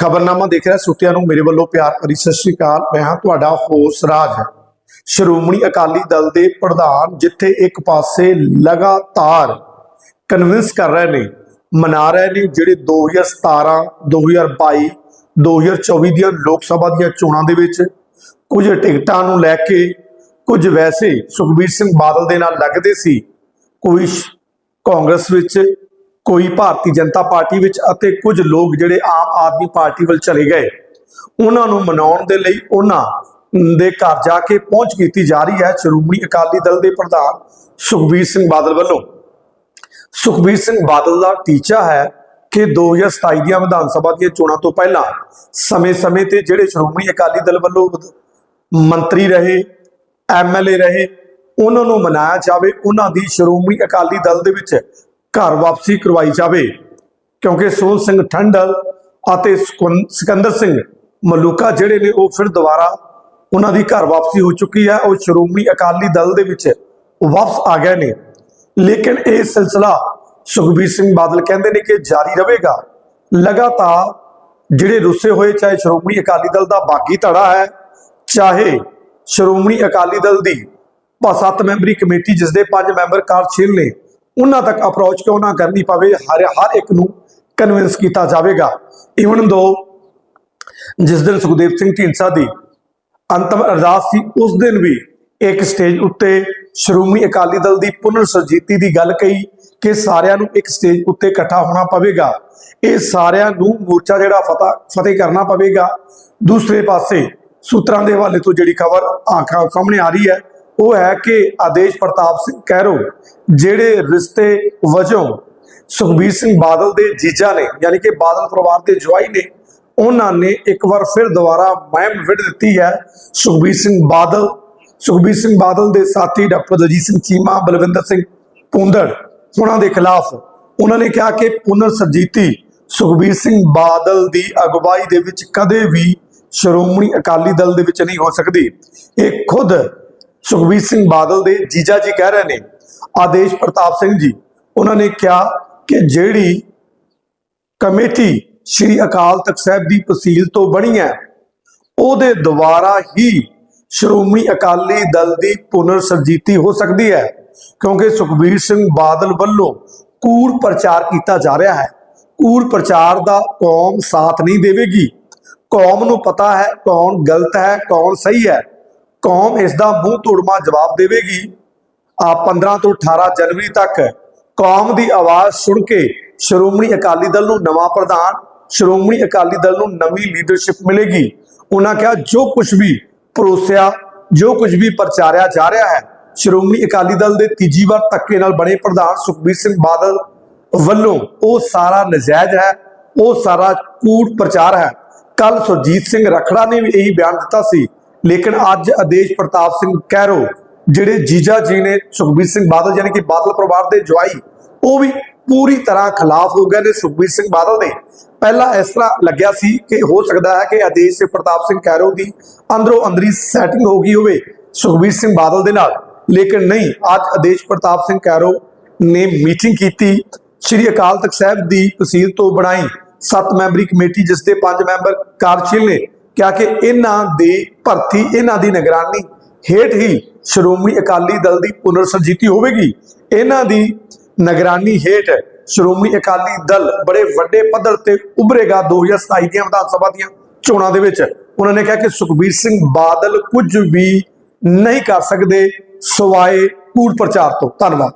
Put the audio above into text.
ਖਬਰਨਾਮਾ ਦੇਖ ਰਿਹਾ, ਸੁਤਿਆਂ ਨੂੰ ਮੇਰੇ ਵੱਲੋਂ ਪਿਆਰ ਭਰੀ ਸਤਿ ਸ਼੍ਰੀ ਅਕਾਲ। ਮੈਂ ਹਾਂ ਤੁਹਾਡਾ ਹੋਸ ਰਾਜ। ਸ਼੍ਰੋਮਣੀ ਅਕਾਲੀ ਦਲ ਦੇ ਪ੍ਰਧਾਨ ਜਿੱਥੇ ਇੱਕ ਪਾਸੇ ਲਗਾਤਾਰ ਕਨਵਿੰਸ ਕਰ ਰਹੇ ਨੇ, ਮਨਾ ਰਹੇ ਨੇ ਜਿਹੜੇ 2017 2022 2024 ਦੀਆਂ ਲੋਕ ਸਭਾ ਦੀਆਂ ਚੋਣਾਂ ਦੇ ਵਿੱਚ ਕੁਝ ਟਿਕਟਾਂ ਨੂੰ ਲੈ ਕੇ ਕੁਝ ਵੈਸੇ ਸੁਖਬੀਰ ਸਿੰਘ ਬਾਦਲ ਦੇ ਨਾਲ ਲੱਗਦੇ ਸੀ। ਕੋਈ ਕਾਂਗਰਸ ਵਿੱਚ ਕੋਈ ਭਾਰਤੀ ਜਨਤਾ ਪਾਰਟੀ ਵਿੱਚ ਅਤੇ ਕੁਝ ਲੋਕ ਜਿਹੜੇ ਆਮ ਆਦਮੀ ਪਾਰਟੀ ਵੱਲ ਚਲੇ ਗਏ, ਉਹਨਾਂ ਨੂੰ ਮਨਾਉਣ ਦੇ ਲਈ ਉਹਨਾਂ ਦੇ ਘਰ ਜਾ ਕੇ ਪਹੁੰਚ ਕੀਤੀ ਜਾ ਰਹੀ ਹੈ ਸ਼੍ਰੋਮਣੀ ਅਕਾਲੀ ਦਲ ਦੇ ਪ੍ਰਧਾਨ ਸੁਖਬੀਰ ਸਿੰਘ ਬਾਦਲ ਵੱਲੋਂ। ਸੁਖਬੀਰ ਸਿੰਘ ਬਾਦਲ ਦਾ ਟੀਚਾ ਹੈ ਕਿ 2027 ਦੀਆਂ ਵਿਧਾਨ ਸਭਾ ਦੀਆਂ ਚੋਣਾਂ ਤੋਂ ਪਹਿਲਾਂ ਸਮੇਂ-ਸਮੇਂ ਤੇ ਜਿਹੜੇ ਸ਼੍ਰੋਮਣੀ ਅਕਾਲੀ ਦਲ ਵੱਲੋਂ ਮੰਤਰੀ ਰਹੇ ਐਮਐਲਏ ਰਹੇ, ਉਹਨਾਂ ਨੂੰ ਮਨਾਇਆ ਜਾਵੇ, ਉਹਨਾਂ ਦੀ ਸ਼੍ਰੋਮਣੀ ਅਕਾਲੀ ਦਲ ਦੇ ਵਿੱਚ ਘਰ ਵਾਪਸੀ ਕਰਵਾਈ ਜਾਵੇ। ਕਿਉਂਕਿ ਸੋਹਣ ਸਿੰਘ ਠੰਡਲ ਅਤੇ ਸਕੁੰ- ਸਿਕੰਦਰ ਸਿੰਘ ਮਲੂਕਾ ਜਿਹੜੇ ਨੇ ਉਹ ਫਿਰ ਦੁਬਾਰਾ ਉਹਨਾਂ ਦੀ ਘਰ ਵਾਪਸੀ ਹੋ ਚੁੱਕੀ ਹੈ। ਉਹ ਸ਼੍ਰੋਮਣੀ ਅਕਾਲੀ ਦਲ ਦੇ ਵਿੱਚ ਵਾਪਸ ਆ ਗਏ ਨੇ। ਲੇਕਿਨ ਇਹ ਸਿਲਸਿਲਾ ਸੁਖਬੀਰ ਸਿੰਘ ਬਾਦਲ ਕਹਿੰਦੇ ਨੇ ਕਿ ਜਾਰੀ ਰਹੇਗਾ। ਲਗਾਤਾਰ ਜਿਹੜੇ ਰੁੱਸੇ ਹੋਏ, ਚਾਹੇ ਸ਼੍ਰੋਮਣੀ ਅਕਾਲੀ ਦਲ ਦਾ ਬਾਗੀ ਧੜਾ ਹੈ, ਚਾਹੇ ਸ਼੍ਰੋਮਣੀ ਅਕਾਲੀ ਦਲ ਦੀ ਪ- ਸੱਤ ਮੈਂਬਰੀ ਕਮੇਟੀ ਜਿਸ ਦੇ ਪੰਜ ਮੈਂਬਰ ਕਾਰਜਸ਼ੀਲ ਨੇ ਉਹਨਾਂ ਤੱਕ ਅਪਰੋਚ ਕਿਉਂ ਨਾ ਕਰਨੀ ਪਵੇ, ਹਰ ਹਰ ਇੱਕ ਨੂੰ ਕਨਵਿੰਸ ਕੀਤਾ ਜਾਵੇਗਾ। ਇਵਨ ਦੋ ਜਿਸ ਦਿਨ ਸੁਖਦੇਵ ਸਿੰਘ ਢੀਂਡਸਾ ਦੀ ਅੰਤਮ ਅਰਦਾਸ ਸੀ, ਉਸ ਦਿਨ ਵੀ ਇੱਕ ਸਟੇਜ ਉੱਤੇ ਸ਼੍ਰੋਮਣੀ ਅਕਾਲੀ ਦਲ ਦੀ ਪੁਨਰ ਸਰਜੀਤੀ ਦੀ ਗੱਲ ਕਹੀ ਕਿ ਸਾਰਿਆਂ ਨੂੰ ਇੱਕ ਸਟੇਜ ਉੱਤੇ ਇਕੱਠਾ ਹੋਣਾ ਪਵੇਗਾ। ਇਹ ਸਾਰਿਆਂ ਨੂੰ ਮੋਰਚਾ ਜਿਹੜਾ ਫਤਿਹ ਫਤਿਹ ਕਰਨਾ ਪਵੇਗਾ। ਦੂਸਰੇ ਪਾਸੇ ਸੂਤਰਾਂ ਦੇ ਹਵਾਲੇ ਤੋਂ ਜਿਹੜੀ ਖਬਰ ਆਖਾਂ ਸਾਹਮਣੇ ਆ ਰਹੀ ਹੈ ਉਹ ਹੈ ਕਿ ਆਦੇਸ਼ ਪ੍ਰਤਾਪ ਸਿੰਘ ਕੈਰੋ ਜਿਹੜੇ ਰਿਸ਼ਤੇ ਵਜੋਂ ਸੁਖਬੀਰ ਸਿੰਘ ਬਾਦਲ ਦੇ ਜੀਜਾ ਨੇ, ਯਾਨੀ ਕਿ ਬਾਦਲ ਪਰਿਵਾਰ ਦੇ ਜਵਾਈ ਨੇ, ਉਹਨਾਂ ਨੇ ਇੱਕ ਵਾਰ ਫਿਰ ਦੁਬਾਰਾ ਮਹਿਮ ਵਿੜ ਦਿੱਤੀ ਹੈ ਸੁਖਬੀਰ ਸਿੰਘ ਬਾਦਲ। ਸੁਖਬੀਰ ਸਿੰਘ ਬਾਦਲ ਦੇ ਸਾਥੀ ਡਾਕਟਰ ਦਲਜੀਤ ਸਿੰਘ ਚੀਮਾ, ਬਲਵਿੰਦਰ ਸਿੰਘ ਪੁੰਦੜ, ਉਹਨਾਂ ਦੇ ਖਿਲਾਫ ਉਹਨਾਂ ਨੇ ਕਿਹਾ ਕਿ ਪੁਨਰ ਸਰਜੀਤੀ ਸੁਖਬੀਰ ਸਿੰਘ ਬਾਦਲ ਦੀ ਅਗਵਾਈ ਦੇ ਵਿੱਚ ਕਦੇ ਵੀ ਸ਼੍ਰੋਮਣੀ ਅਕਾਲੀ ਦਲ ਦੇ ਵਿੱਚ ਨਹੀਂ ਹੋ ਸਕਦੀ। ਇਹ ਖੁਦ ਸੁਖਬੀਰ ਸਿੰਘ ਬਾਦਲ ਦੇ ਜੀਜਾ ਜੀ ਕਹਿ ਰਹੇ ਨੇ, ਆਦੇਸ਼ ਪ੍ਰਤਾਪ ਸਿੰਘ ਜੀ, ਉਹਨਾਂ ਨੇ ਕਿਹਾ ਕਿ ਜਿਹੜੀ ਕਮੇਟੀ ਸ਼੍ਰੀ ਅਕਾਲ ਤਖਤ ਸਾਹਿਬ ਦੀ ਤਹਿਸੀਲ ਤੋਂ ਬਣੀ ਹੈ, ਉਹਦੇ ਦੁਆਰਾ ਹੀ ਸ਼੍ਰੋਮਣੀ ਅਕਾਲੀ ਦਲ ਦੀ ਪੁਨਰ ਸਰਜੀਤੀ ਹੋ ਸਕਦੀ ਹੈ, ਕਿਉਂਕਿ ਸੁਖਬੀਰ ਸਿੰਘ ਬਾਦਲ ਵੱਲੋਂ ਕੂੜ ਪ੍ਰਚਾਰ ਕੀਤਾ ਜਾ ਰਿਹਾ ਹੈ। ਕੂੜ ਪ੍ਰਚਾਰ ਦਾ ਕੌਮ ਸਾਥ ਨਹੀਂ ਦੇਵੇਗੀ। ਕੌਮ ਨੂੰ ਪਤਾ ਹੈ ਕੌਣ ਗਲਤ ਹੈ, ਕੌਣ ਸਹੀ ਹੈ। ਕੌਮ ਇਸ ਦਾ ਮੂੰਹ ਤੋੜਮਾ ਜਵਾਬ ਦੇਵੇਗੀ। ਆ 15 ਤੋਂ 18 ਜਨਵਰੀ ਤੱਕ ਕੌਮ ਦੀ ਆਵਾਜ਼ ਸੁਣ ਕੇ ਸ਼੍ਰੋਮਣੀ ਅਕਾਲੀ ਦਲ ਨੂੰ ਨਵਾਂ ਪ੍ਰਧਾਨ, ਸ਼੍ਰੋਮਣੀ ਅਕਾਲੀ ਦਲ ਨੂੰ ਨਵੀਂ ਲੀਡਰਸ਼ਿਪ ਮਿਲੇਗੀ। ਉਹਨਾਂ ਕਿਹਾ, ਜੋ ਕੁਝ ਵੀ ਪਰੋਸਿਆ, ਜੋ ਕੁਝ ਵੀ ਪ੍ਰਚਾਰਿਆ ਜਾ ਰਿਹਾ ਹੈ, ਸ਼੍ਰੋਮਣੀ ਅਕਾਲੀ ਦਲ ਦੇ ਤੀਜੀ ਵਾਰ ਧੱਕੇ ਨਾਲ ਬਣੇ ਪ੍ਰਧਾਨ ਸੁਖਬੀਰ ਸਿੰਘ ਬਾਦਲ ਵੱਲੋਂ ਉਹ ਸਾਰਾ ਨਜਾਇਜ਼ ਹੈ, ਉਹ ਸਾਰਾ ਕੂੜ ਪ੍ਰਚਾਰ ਹੈ। ਕੱਲ ਸੁਰਜੀਤ ਸਿੰਘ ਰਖੜਾ ਨੇ ਵੀ ਇਹੀ ਬਿਆਨ ਦਿੱਤਾ ਸੀ ਲੇਕਿਨ ਅੱਜ ਆਦੇਸ਼ ਪ੍ਰਤਾਪ ਸਿੰਘ ਕੈਰੋ ਜਿਹੜੇ ਜੀਜਾ ਜੀ ਨੇ ਸੁਖਬੀਰ ਸਿੰਘ ਬਾਦਲ, ਯਾਨੀ ਕਿ ਬਾਦਲ ਪਰਿਵਾਰ ਦੇ ਜਵਾਈ, ਉਹ ਵੀ ਪੂਰੀ ਤਰ੍ਹਾਂ ਖਿਲਾਫ ਹੋ ਗਏ ਨੇ ਸੁਖਬੀਰ ਸਿੰਘ ਬਾਦਲ ਦੇ। ਪਹਿਲਾਂ ਇਸ ਤਰ੍ਹਾਂ ਲੱਗਿਆ ਸੀ ਕਿ ਹੋ ਸਕਦਾ ਹੈ ਕਿ ਆਦੇਸ਼ ਪ੍ਰਤਾਪ ਸਿੰਘ ਕੈਰੋ ਦੀ ਅੰਦਰੋਂ ਅੰਦਰੀ ਸੈਟਿੰਗ ਹੋ ਗਈ ਹੋਵੇ ਸੁਖਬੀਰ ਸਿੰਘ ਬਾਦਲ ਦੇ ਨਾਲ। ਲੇਕਿਨ ਨਹੀਂ, ਅੱਜ ਆਦੇਸ਼ ਪ੍ਰਤਾਪ ਸਿੰਘ ਕੈਰੋ ਨੇ ਮੀਟਿੰਗ ਕੀਤੀ, ਸ਼੍ਰੀ ਅਕਾਲ ਤਖਤ ਸਾਹਿਬ ਦੀ ਤਸੀਲ ਤੋਂ ਬਣਾਈ। ਸੱਤ ਮੈਂਬਰੀ ਕਮੇਟੀ, ਜਿਸ ਦੇ ਪੰਜ ਮੈਂਬਰ ਕਾਰਜਸ਼ੀਲ ਨੇ ਕਿਹਾ ਕਿ ਇਹਨਾਂ ਦੀ ਭਰਤੀ, ਇਹਨਾਂ ਦੀ ਨਿਗਰਾਨੀ ਹੇਠ ਹੀ ਸ਼੍ਰੋਮਣੀ ਅਕਾਲੀ ਦਲ ਦੀ ਪੁਨਰ ਸਰਜੀਤੀ ਹੋਵੇਗੀ। ਇਹਨਾਂ ਦੀ ਨਿਗਰਾਨੀ ਹੇਠ ਸ਼੍ਰੋਮਣੀ ਅਕਾਲੀ ਦਲ ਬੜੇ ਵੱਡੇ ਪੱਧਰ ਤੇ ਉਭਰੇਗਾ 2027 ਦੀਆਂ ਵਿਧਾਨ ਸਭਾ ਦੀਆਂ ਚੋਣਾਂ ਦੇ ਵਿੱਚ। ਉਹਨਾਂ ਨੇ ਕਿਹਾ ਕਿ ਸੁਖਬੀਰ ਸਿੰਘ ਬਾਦਲ ਕੁਝ ਵੀ ਨਹੀਂ ਕਰ ਸਕਦੇ, ਸਵਾਏ ਕੂੜ ਪ੍ਰਚਾਰ ਤੋਂ। ਧੰਨਵਾਦ।